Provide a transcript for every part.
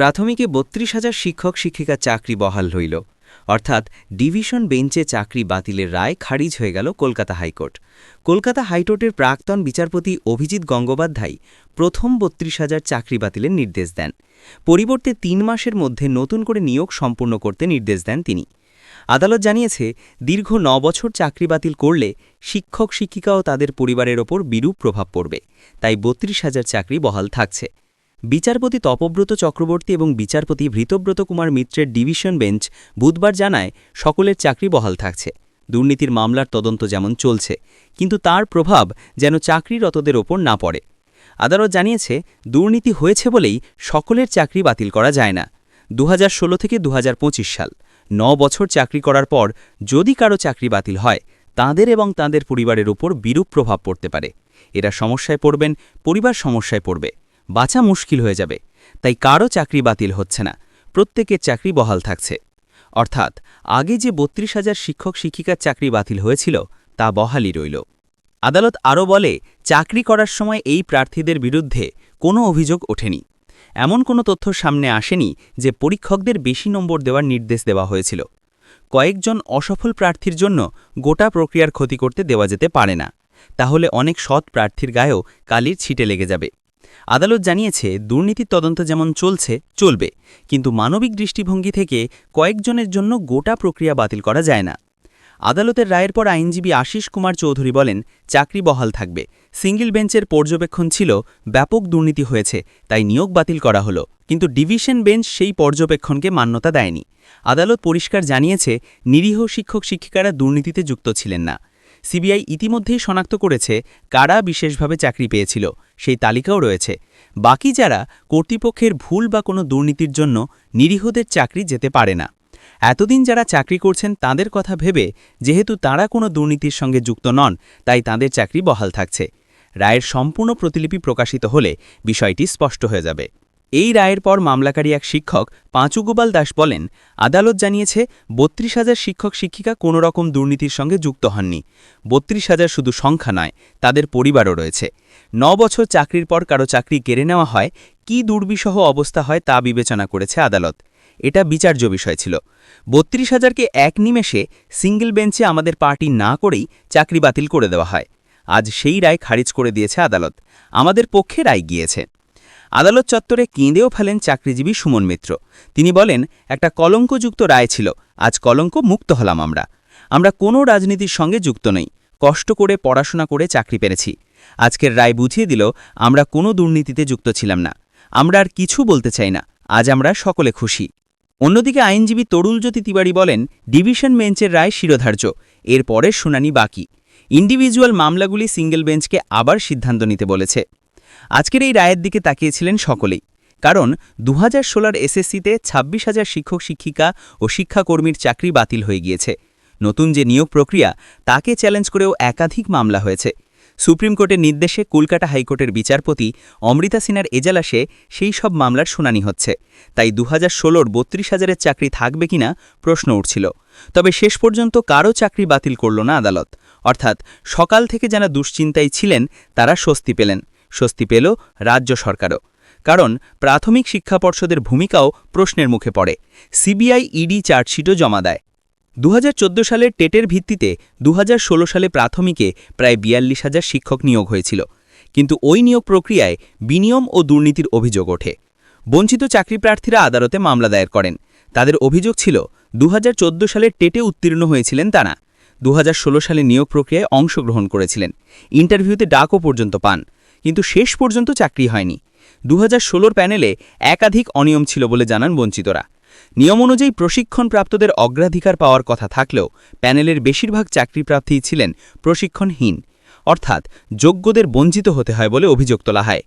প্রাথমিকে বত্রিশ হাজার শিক্ষক, শিক্ষিকা চাকরি বহাল হইল অর্থাৎ ডিভিশন বেঞ্চে চাকরি বাতিলের রায় খারিজ হয়ে গেল কলকাতা হাইকোর্ট। কলকাতা হাইকোর্টের প্রাক্তন বিচারপতি অভিজিৎ গঙ্গোপাধ্যায় প্রথম বত্রিশ হাজার চাকরি বাতিলের নির্দেশ দেন। পরিবর্তে তিন মাসের মধ্যে নতুন করে নিয়োগ সম্পূর্ণ করতে নির্দেশ দেন তিনি। আদালত জানিয়েছে, দীর্ঘ ন বছর চাকরি বাতিল করলে শিক্ষক শিক্ষিকা ও তাদের পরিবারের ওপর বিরূপ প্রভাব পড়বে। তাই বত্রিশ হাজার চাকরি বহাল থাকছে। বিচারপতি তপব্রত চক্রবর্তী এবং বিচারপতি ভৃতব্রত কুমার মিত্রের ডিভিশন বেঞ্চ বুধবার জানায়, সকলের চাকরি বহাল থাকছে। দুর্নীতির মামলার তদন্ত যেমন চলছে, কিন্তু তার প্রভাব যেন চাকরিরতদের ওপর না পড়ে। আদালত জানিয়েছে, দুর্নীতি হয়েছে বলেই সকলের চাকরি বাতিল করা যায় না। দু হাজার ষোলো থেকে দু হাজার পঁচিশ সাল, ন বছর চাকরি করার পর যদি কারও চাকরি বাতিল হয়, তাদের এবং তাদের পরিবারের উপর বিরূপ প্রভাব পড়তে পারে। এরা সমস্যায় পড়বেন, পরিবার সমস্যায় পড়বে। বাঁচা মুশকিল হয়ে যাবে, তাই কারও চাকরি বাতিল হচ্ছে না, প্রত্যেকের চাকরি বহাল থাকছে। অর্থাৎ, আগে যে বত্রিশ হাজার শিক্ষক শিক্ষিকার চাকরি বাতিল হয়েছিল, তা বহালই রইল। আদালত আরও বলে, চাকরি করার সময় এই প্রার্থীদের বিরুদ্ধে কোনো অভিযোগ ওঠেনি। এমন কোনো তথ্য সামনে আসেনি যে পরীক্ষকদের বেশি নম্বর দেওয়ার নির্দেশ দেওয়া হয়েছিল। কয়েকজন অসফল প্রার্থীর জন্য গোটা প্রক্রিয়ার ক্ষতি করতে দেওয়া যেতে পারে না। তাহলে অনেক সৎ প্রার্থীর গায়েও কালির ছিটে লেগে যাবে। আদালত জানিয়েছে, দুর্নীতির তদন্ত যেমন চলছে, চলবে, কিন্তু মানবিক দৃষ্টিভঙ্গি থেকে কয়েকজনের জন্য গোটা প্রক্রিয়া বাতিল করা যায় না। আদালতের রায়ের পর আইনজীবী আশিস কুমার চৌধুরী বলেন, চাকরি বহাল থাকবে। সিঙ্গল বেঞ্চের পর্যবেক্ষণ ছিল, ব্যাপক দুর্নীতি হয়েছে, তাই নিয়োগ বাতিল করা হলো। কিন্তু ডিভিশন বেঞ্চ সেই পর্যবেক্ষণকে মান্যতা দেয়নি। আদালত পরিষ্কার জানিয়েছে, নিরীহ শিক্ষক শিক্ষিকারা দুর্নীতিতে যুক্ত ছিলেন না। সিবিআই ইতিমধ্যেই শনাক্ত করেছে কারা বিশেষভাবে চাকরি পেয়েছিল, সেই তালিকাও রয়েছে। বাকি যারা কর্তৃপক্ষের ভুল বা কোনো দুর্নীতির জন্য নিরীহদের চাকরি যেতে পারে না। এতদিন যারা চাকরি করছেন তাদের কথা ভেবে যেহেতু তারা কোনো দুর্নীতির সঙ্গে যুক্ত নন, তাই তাদের চাকরি বহাল থাকছে। রায়ের সম্পূর্ণ প্রতিলিপি প্রকাশিত হলে বিষয়টি স্পষ্ট হয়ে যাবে। এই রায়ের পর মামলাকারী এক শিক্ষক পাঁচুগোপাল দাস বলেন, আদালত জানিয়েছে, বত্রিশ হাজার শিক্ষক শিক্ষিকা কোনো রকম দুর্নীতির সঙ্গে যুক্ত হননি। বত্রিশ হাজার শুধু সংখ্যা নয়, তাদের পরিবারও রয়েছে। ন বছর চাকরির পর কারও চাকরি কেড়ে নেওয়া হয়, কি দুর্বিষহ অবস্থা হয় তা বিবেচনা করেছে আদালত। এটা বিচার্য বিষয় ছিল। বত্রিশ হাজারকে এক নিমেষে সিঙ্গেল বেঞ্চে আমাদের পার্টি না করেই চাকরি বাতিল করে দেওয়া হয়। আজ সেই রায় খারিজ করে দিয়েছে আদালত। আমাদের পক্ষে রায় গিয়েছে। আদালত চত্বরে কেঁদেও ফেলেন চাকরিজীবী সুমন মিত্র। তিনি বলেন, একটা কলঙ্কযুক্ত রায় ছিল। আজ কলঙ্ক মুক্ত হলাম আমরা। আমরা কোনো রাজনীতির সঙ্গে যুক্ত নই। কষ্ট করে পড়াশোনা করে চাকরি পেরেছি। আজকের রায় বুঝিয়ে দিল, আমরা কোনো দুর্নীতিতে যুক্ত ছিলাম না। আমরা আর কিছু বলতে চাই না। আজ আমরা সকলে খুশি। অন্যদিকে আইনজীবী তরুলজ্যোতি তিওয়ারি বলেন, ডিভিশন বেঞ্চের রায় শিরোধার্য। এর পরের শুনানি বাকি। ইন্ডিভিজুয়াল মামলাগুলি সিঙ্গেল বেঞ্চকে আবার সিদ্ধান্ত নিতে বলেছে। আজকের এই রায়ের দিকে তাকিয়েছিলেন সকলেই, কারণ দু হাজার ষোলার এসএসসিতে ছাব্বিশ হাজার শিক্ষক, শিক্ষিকা ও শিক্ষাকর্মীর চাকরি বাতিল হয়ে গিয়েছে। নতুন যে নিয়োগ প্রক্রিয়া, তাকে চ্যালেঞ্জ করেও একাধিক মামলা হয়েছে। সুপ্রিম কোর্টের নির্দেশে কলকাতা হাইকোর্টের বিচারপতি অমৃতা সিনহার এজালাসে সেই সব মামলার শুনানি হচ্ছে। তাই দু হাজার ষোলোর বত্রিশ হাজারের চাকরি থাকবে কিনা প্রশ্ন উঠছিল। তবে শেষ পর্যন্ত কারও চাকরি বাতিল করল না আদালত। অর্থাৎ সকাল থেকে যারা দুশ্চিন্তায় ছিলেন, তারা স্বস্তি পেলেন। স্বস্তি পেল রাজ্য সরকারও। কারণ প্রাথমিক শিক্ষা পর্ষদের ভূমিকাও প্রশ্নের মুখে পড়ে। সিবিআই ইডি চার্জশিটও জমা দেয়। দু হাজার চোদ্দ সালের টেটের ভিত্তিতে দু হাজার ষোলো সালে প্রাথমিকে প্রায় বিয়াল্লিশ হাজার শিক্ষক নিয়োগ হয়েছিল। কিন্তু ওই নিয়োগ প্রক্রিয়ায় বিনিয়ম ও দুর্নীতির অভিযোগ ওঠে। বঞ্চিত চাকরি প্রার্থীরা আদালতে মামলা দায়ের করেন। তাদের অভিযোগ ছিল দু হাজার চোদ্দ সালে টেটে উত্তীর্ণ হয়েছিলেন তারা। দু হাজার ষোলো সালে নিয়োগ প্রক্রিয়ায় অংশগ্রহণ করেছিলেন। ইন্টারভিউতে ডাকও পর্যন্ত পান। কিন্তু শেষ পর্যন্ত চাকরি হয়নি। দু হাজার প্যানেলে একাধিক অনিয়ম ছিল বলে জানান বঞ্চিতরা। নিয়ম অনুযায়ী প্রশিক্ষণপ্রাপ্তদের অগ্রাধিকার পাওয়ার কথা থাকলেও প্যানেলের বেশিরভাগ চাকরিপ্রার্থী ছিলেন প্রশিক্ষণহীন। অর্থাৎ যোগ্যদের বঞ্চিত হতে হয় বলে অভিযোগ তোলা হয়।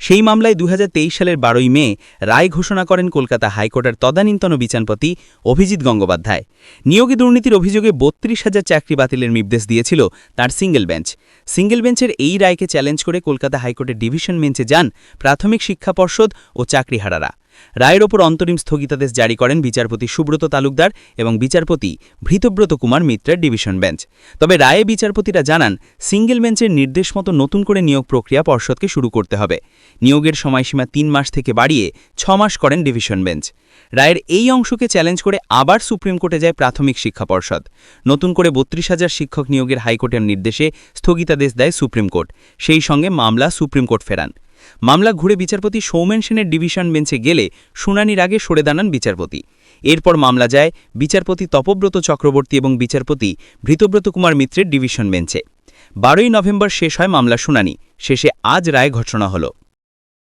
সেই মামলায় দু হাজার তেইশ সালের বারোই মে রায় ঘোষণা করেন কলকাতা হাইকোর্টের তদানীন্তন বিচারপতি অভিজিৎ গঙ্গোপাধ্যায়। নিয়োগী দুর্নীতির অভিযোগে বত্রিশ হাজার চাকরি বাতিলের নির্দেশ দিয়েছিল তার সিঙ্গেল বেঞ্চ। সিঙ্গেল বেঞ্চের এই রায়কে চ্যালেঞ্জ করে কলকাতা হাইকোর্টের ডিভিশন বেঞ্চে যান প্রাথমিক শিক্ষা পর্ষদ ও চাকরিহারারা। রায়ের ওপর অন্তরিম স্থগিতাদেশ জারি করেন বিচারপতি সুব্রত তালুকদার এবং বিচারপতি ভৃতব্রত কুমার মিত্রের ডিভিশন বেঞ্চ। তবে রায়ে বিচারপতিরা জানান, সিঙ্গেল বেঞ্চের নির্দেশ মতো নতুন করে নিয়োগ প্রক্রিয়া পর্ষদকে শুরু করতে হবে। নিয়োগের সময়সীমা তিন মাস থেকে বাড়িয়ে ছ মাস করেন ডিভিশন বেঞ্চ। রায়ের এই অংশকে চ্যালেঞ্জ করে আবার সুপ্রিম কোর্টে যায় প্রাথমিক শিক্ষা পর্ষদ। নতুন করে বত্রিশ হাজার শিক্ষক নিয়োগের হাইকোর্টের নির্দেশে স্থগিতাদেশ দেয় সুপ্রিম কোর্ট। সেই সঙ্গে মামলা সুপ্রিম কোর্ট ফেরান। মামলা ঘুরে বিচারপতি সৌমেন সেনের ডিভিশন বেঞ্চে গেলে শুনানির আগে সরে দাঁড়ান বিচারপতি। এরপর মামলা যায় বিচারপতি তপব্রত চক্রবর্তী এবং বিচারপতি ভৃতব্রত কুমার মিত্রের ডিভিশন বেঞ্চে। বারোই নভেম্বর শেষ হয় মামলা শুনানি। শেষে আজ রায় ঘোষণা হলো।